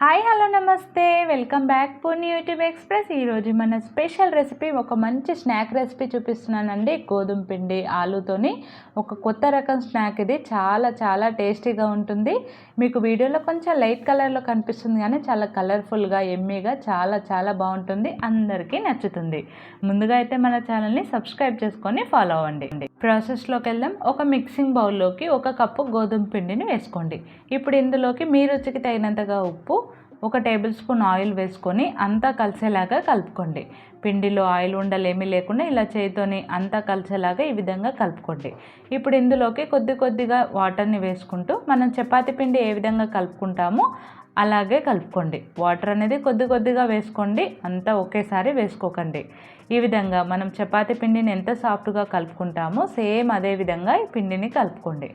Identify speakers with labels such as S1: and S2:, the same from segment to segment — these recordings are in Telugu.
S1: హాయ్ హలో నమస్తే. Welcome back Purni YouTube express. ఈరోజు మన స్పెషల్ రెసిపీ ఒక మంచి స్నాక్ రెసిపీ చూపిస్తున్నానండి. గోధుమ పిండి ఆలూతోని. ఒక కొత్త రకం స్నాక్ ఇది. చాలా చాలా టేస్టీగా ఉంటుంది. మీకు వీడియోలో కొంచెం లైట్ కలర్లో కనిపిస్తుంది కానీ చాలా కలర్ఫుల్గా ఎమ్మీగా చాలా చాలా బాగుంటుంది. అందరికీ నచ్చుతుంది. ముందుగా అయితే మన ఛానల్ని సబ్స్క్రైబ్ చేసుకొని ఫాలో అవ్వండి. ప్రాసెస్లోకి వెళ్దాం. ఒక మిక్సింగ్ బౌల్లోకి ఒక కప్పు గోధుమ పిండిని వేసుకోండి. ఇప్పుడు ఇందులోకి మీ రుచికి తగినంతగా ఉప్పు ఒక టేబుల్ స్పూన్ ఆయిల్ వేసుకొని అంతా కలిసేలాగా కలుపుకోండి. పిండిలో ఆయిల్ ఉండలేమీ లేకుండా ఇలా చేయితోని అంతా కలిసేలాగా ఈ విధంగా కలుపుకోండి. ఇప్పుడు ఇందులోకి కొద్ది కొద్దిగా వాటర్ని వేసుకుంటూ మనం చపాతి పిండి ఏ విధంగా కలుపుకుంటామో అలాగే కలుపుకోండి. వాటర్ అనేది కొద్ది కొద్దిగా వేసుకోండి. అంతా ఒకేసారి వేసుకోకండి. ఈ విధంగా మనం చపాతి పిండిని ఎంత సాఫ్ట్గా కలుపుకుంటామో సేమ్ అదే విధంగా ఈ పిండిని కలుపుకోండి.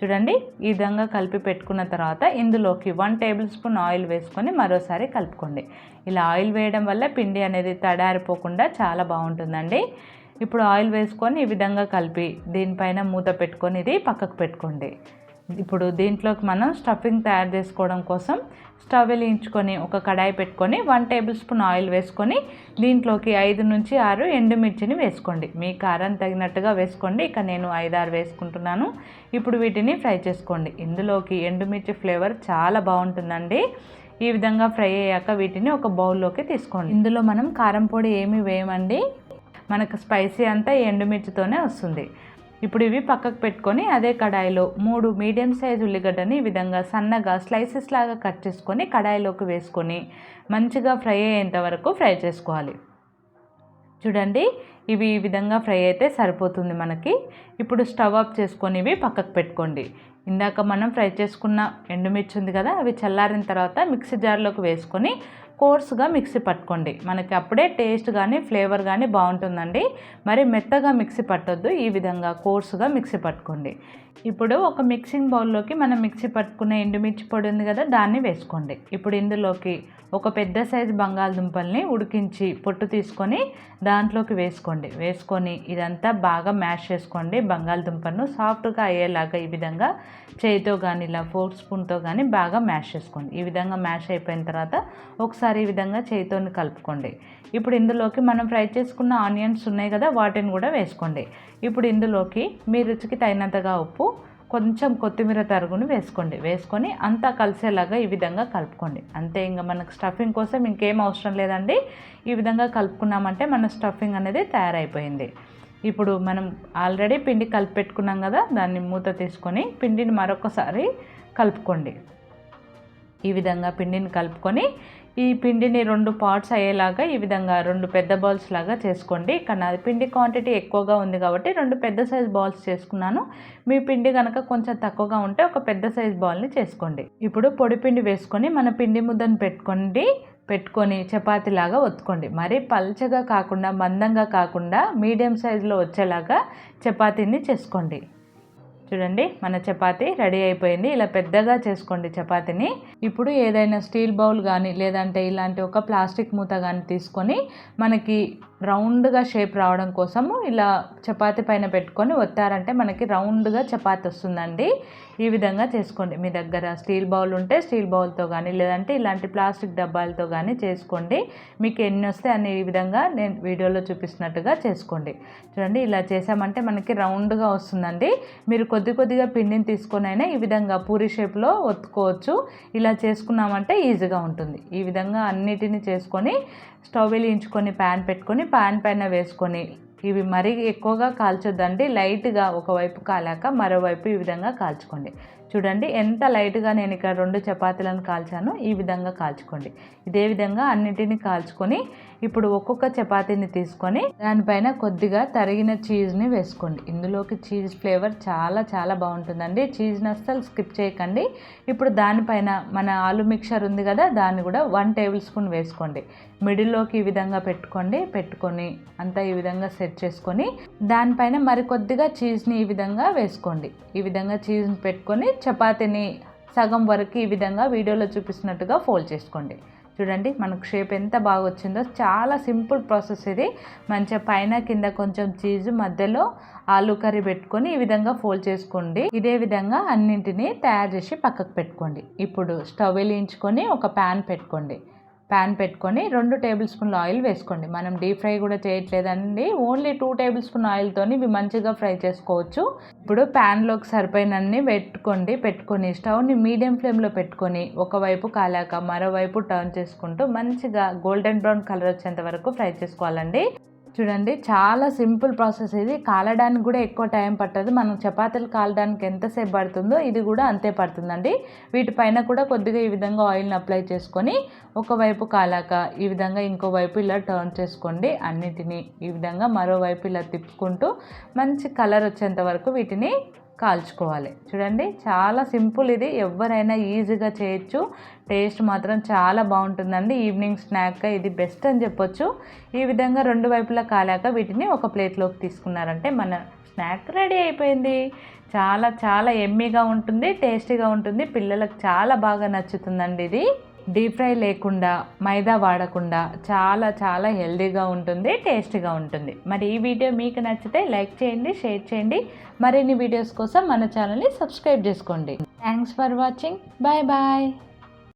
S1: చూడండి ఈ విధంగా కలిపి పెట్టుకున్న తర్వాత ఇందులోకి వన్ టేబుల్ స్పూన్ ఆయిల్ వేసుకొని మరోసారి కలుపుకోండి. ఇలా ఆయిల్ వేయడం వల్ల పిండి అనేది తడారిపోకుండా చాలా బాగుంటుందండి. ఇప్పుడు ఆయిల్ వేసుకొని ఈ విధంగా కలిపి దీనిపైన మూత పెట్టుకొని ఇది పక్కకు పెట్టుకోండి. ఇప్పుడు దీంట్లోకి మనం స్టఫింగ్ తయారు చేసుకోవడం కోసం స్టవ్ వెలిగించుకొని ఒక కడాయి పెట్టుకొని వన్ టేబుల్ స్పూన్ ఆయిల్ వేసుకొని దీంట్లోకి ఐదు నుంచి ఆరు ఎండుమిర్చిని వేసుకోండి. మీ కారం తగినట్టుగా వేసుకోండి. ఇక నేను ఐదు ఆరు వేసుకుంటున్నాను. ఇప్పుడు వీటిని ఫ్రై చేసుకోండి. ఇందులోకి ఎండుమిర్చి ఫ్లేవర్ చాలా బాగుంటుందండి. ఈ విధంగా ఫ్రై అయ్యాక వీటిని ఒక బౌల్లోకి తీసుకోండి. ఇందులో మనం కారం పొడి ఏమి వేయమండి? మనకు స్పైసీ అంతా ఎండుమిర్చితోనే వస్తుంది. ఇప్పుడు ఇవి పక్కకు పెట్టుకొని అదే కడాయిలో మూడు మీడియం సైజ్ ఉల్లిగడ్డని ఈ విధంగా సన్నగా స్లైసెస్ లాగా కట్ చేసుకొని కడాయిలోకి వేసుకొని మంచిగా ఫ్రై అయ్యేంత వరకు ఫ్రై చేసుకోవాలి. చూడండి ఇవి ఈ విధంగా ఫ్రై అయితే సరిపోతుంది మనకి. ఇప్పుడు స్టవ్ ఆఫ్ చేసుకొని ఇవి పక్కకు పెట్టుకోండి. ఇందాక మనం ఫ్రై చేసుకున్న ఎండుమిర్చి ఉంది కదా అవి చల్లారిన తర్వాత మిక్సీ జార్లోకి వేసుకొని కోర్స్గా మిక్సీ పట్టుకోండి. మనకి అప్పుడే టేస్ట్ కానీ ఫ్లేవర్ కానీ బాగుంటుందండి. మరి మెత్తగా మిక్సీ పట్టొద్దు. ఈ విధంగా కోర్సుగా మిక్సీ పట్టుకోండి. ఇప్పుడు ఒక మిక్సింగ్ బౌల్లోకి మనం మిక్సీ పట్టుకునే ఎండుమిర్చి పొడి ఉంది కదా దాన్ని వేసుకోండి. ఇప్పుడు ఇందులోకి ఒక పెద్ద సైజు బంగాళదుంపల్ని ఉడికించి పొట్టు తీసుకొని దాంట్లోకి వేసుకోండి. వేసుకొని ఇదంతా బాగా మ్యాష్ చేసుకోండి. బంగాళదుంపను సాఫ్ట్గా అయ్యేలాగా ఈ విధంగా చేయితో కానీ ఇలా ఫోర్ స్పూన్తో కానీ బాగా మ్యాష్ చేసుకోండి. ఈ విధంగా మ్యాష్ అయిపోయిన తర్వాత ఒకసారి ఈ విధంగా చేయితోని కలుపుకోండి. ఇప్పుడు ఇందులోకి మనం ఫ్రై చేసుకున్న ఆనియన్స్ ఉన్నాయి కదా వాటిని కూడా వేసుకోండి. ఇప్పుడు ఇందులోకి మీ రుచికి తగినంతగా ఉప్పు కొంచెం కొత్తిమీర తరుగును వేసుకోండి. వేసుకొని అంతా కలిసేలాగా ఈ విధంగా కలుపుకోండి. అంతే ఇంకా మనకు స్టఫింగ్ కోసం ఇంకేం అవసరం లేదండి. ఈ విధంగా కలుపుకున్నామంటే మన స్టఫింగ్ అనేది తయారైపోయింది. ఇప్పుడు మనం ఆల్రెడీ పిండి కలిపి పెట్టుకున్నాం కదా దాన్ని మూత తీసుకొని పిండిని మరొకసారి కలుపుకోండి. ఈ విధంగా పిండిని కలుపుకొని ఈ పిండిని రెండు పార్ట్స్ అయ్యేలాగా ఈ విధంగా రెండు పెద్ద బాల్స్ లాగా చేసుకోండి. ఇక్కడ నాది పిండి క్వాంటిటీ ఎక్కువగా ఉంది కాబట్టి రెండు పెద్ద సైజ్ బాల్స్ చేసుకున్నాను. మీ పిండి కనుక కొంచెం తక్కువగా ఉంటే ఒక పెద్ద సైజ్ బాల్ని చేసుకోండి. ఇప్పుడు పొడి పిండి వేసుకొని మన పిండి ముద్దను పెట్టుకోండి. పెట్టుకొని చపాతీలాగా ఒత్తుకోండి. మరీ పల్చగా కాకుండా మందంగా కాకుండా మీడియం సైజులో వచ్చేలాగా చపాతీని చేసుకోండి. చూడండి మన చపాతి రెడీ అయిపోయింది. ఇలా పెద్దగా చేసుకోండి చపాతీని. ఇప్పుడు ఏదైనా స్టీల్ బౌల్ కానీ లేదంటే ఇలాంటి ఒక ప్లాస్టిక్ మూత కానీ తీసుకొని మనకి రౌండ్గా షేప్ రావడం కోసము ఇలా చపాతీ పైన పెట్టుకొని ఒత్తారంటే మనకి రౌండ్గా చపాతి వస్తుందండి. ఈ విధంగా చేసుకోండి. మీ దగ్గర స్టీల్ బౌల్ ఉంటే స్టీల్ బౌల్తో కానీ లేదంటే ఇలాంటి ప్లాస్టిక్ డబ్బాలతో కానీ చేసుకోండి. మీకు ఎన్ని వస్తే అన్ని ఈ విధంగా నేను వీడియోలో చూపిస్తున్నట్టుగా చేసుకోండి. చూడండి ఇలా చేసామంటే మనకి రౌండ్గా వస్తుందండి. మీరు కొద్ది కొద్దిగా పిండిని తీసుకొని అయినా ఈ విధంగా పూరి షేప్లో ఒత్తుకోవచ్చు. ఇలా చేసుకున్నామంటే ఈజీగా ఉంటుంది. ఈ విధంగా అన్నిటిని చేసుకొని స్టవ్ వెలిగించుకొని ప్యాన్ పెట్టుకొని పాన్ పైన వేసుకొని ఇవి మరీ ఎక్కువగా కాల్చొద్దండి. లైట్గా ఒకవైపు కాలాక మరోవైపు ఈ విధంగా కాల్చుకోండి. చూడండి ఎంత లైట్గా నేను ఇక్కడ రెండు చపాతీలను కాల్చాను ఈ విధంగా కాల్చుకోండి. ఇదే విధంగా అన్నిటిని కాల్చుకొని ఇప్పుడు ఒక్కొక్క చపాతీని తీసుకొని దానిపైన కొద్దిగా తరిగిన చీజ్ని వేసుకోండి. ఇందులోకి చీజ్ ఫ్లేవర్ చాలా చాలా బాగుంటుందండి. చీజ్ని అస్సలు స్కిప్ చేయకండి. ఇప్పుడు దానిపైన మన ఆలు మిక్చర్ ఉంది కదా దాన్ని కూడా వన్ టేబుల్ స్పూన్ వేసుకోండి. మిడిల్లోకి ఈ విధంగా పెట్టుకోండి. పెట్టుకొని అంతా ఈ విధంగా సెట్ చేసుకొని దానిపైన మరికొద్దిగా చీజ్ని ఈ విధంగా వేసుకోండి. ఈ విధంగా చీజ్ని పెట్టుకొని చపాతీని సగం వరకు ఈ విధంగా వీడియోలో చూపిస్తున్నట్టుగా ఫోల్డ్ చేసుకోండి. చూడండి మనకు షేప్ ఎంత బాగా వచ్చిందో. చాలా సింపుల్ ప్రాసెస్ ఇది. మంచిగా పైన కింద కొంచెం చీజ్ మధ్యలో ఆలు కర్రీ పెట్టుకొని ఈ విధంగా ఫోల్డ్ చేసుకోండి. ఇదే విధంగా అన్నింటినీ తయారు చేసి పక్కకు పెట్టుకోండి. ఇప్పుడు స్టవ్ వెలిగించుకొని ఒక ప్యాన్ పెట్టుకోండి. ప్యాన్ పెట్టుకొని రెండు టేబుల్ స్పూన్ల ఆయిల్ వేసుకోండి. మనం డీప్ ఫ్రై కూడా చేయట్లేదండి. ఓన్లీ టూ టేబుల్ స్పూన్ ఆయిల్తోని ఇవి మంచిగా ఫ్రై చేసుకోవచ్చు. ఇప్పుడు ప్యాన్లోకి సరిపోయినన్ని పెట్టుకోండి. పెట్టుకొని స్టవ్ని మీడియం ఫ్లేమ్లో పెట్టుకొని ఒకవైపు కాలాక మరోవైపు టర్న్ చేసుకుంటూ మంచిగా గోల్డెన్ బ్రౌన్ కలర్ వచ్చేంత వరకు ఫ్రై చేసుకోవాలండి. చూడండి చాలా సింపుల్ ప్రాసెస్ ఇది. కాలడానికి కూడా ఎక్కువ టైం పట్టదు. మనం చపాతీలు కాలడానికి ఎంతసేపు పడుతుందో ఇది కూడా అంతే పడుతుందండి. వీటిపైన కూడా కొద్దిగా ఈ విధంగా ఆయిల్ని అప్లై చేసుకొని ఒకవైపు కాలాక ఈ విధంగా ఇంకోవైపు ఇలా టర్న్ చేసుకోండి. అన్నిటినీ ఈ విధంగా మరోవైపు ఇలా తిప్పుకుంటూ మంచి కలర్ వచ్చేంత వరకు వీటిని కాల్చుకోవాలి. చూడండి చాలా సింపుల్ ఇది. ఎవరైనా ఈజీగా చేయొచ్చు. టేస్ట్ మాత్రం చాలా బాగుంటుందండి. ఈవినింగ్ స్నాక్ ఇది బెస్ట్ అని చెప్పొచ్చు. ఈ విధంగా రెండు వైపులా కాలాక వీటిని ఒక ప్లేట్లోకి తీసుకున్నారంటే మన స్నాక్ రెడీ అయిపోయింది. చాలా చాలా ఎమ్మీగా ఉంటుంది టేస్టీగా ఉంటుంది. పిల్లలకు చాలా బాగా నచ్చుతుందండి ఇది. డీప్ ఫ్రై లేకుండా మైదా వాడకుండా చాలా చాలా హెల్దీగా ఉంటుంది టేస్టీగా ఉంటుంది. మరి ఈ వీడియో మీకు నచ్చితే లైక్ చేయండి షేర్ చేయండి. మరిన్ని వీడియోస్ కోసం మన ఛానల్ని సబ్స్క్రైబ్ చేసుకోండి. Thanks for watching bye bye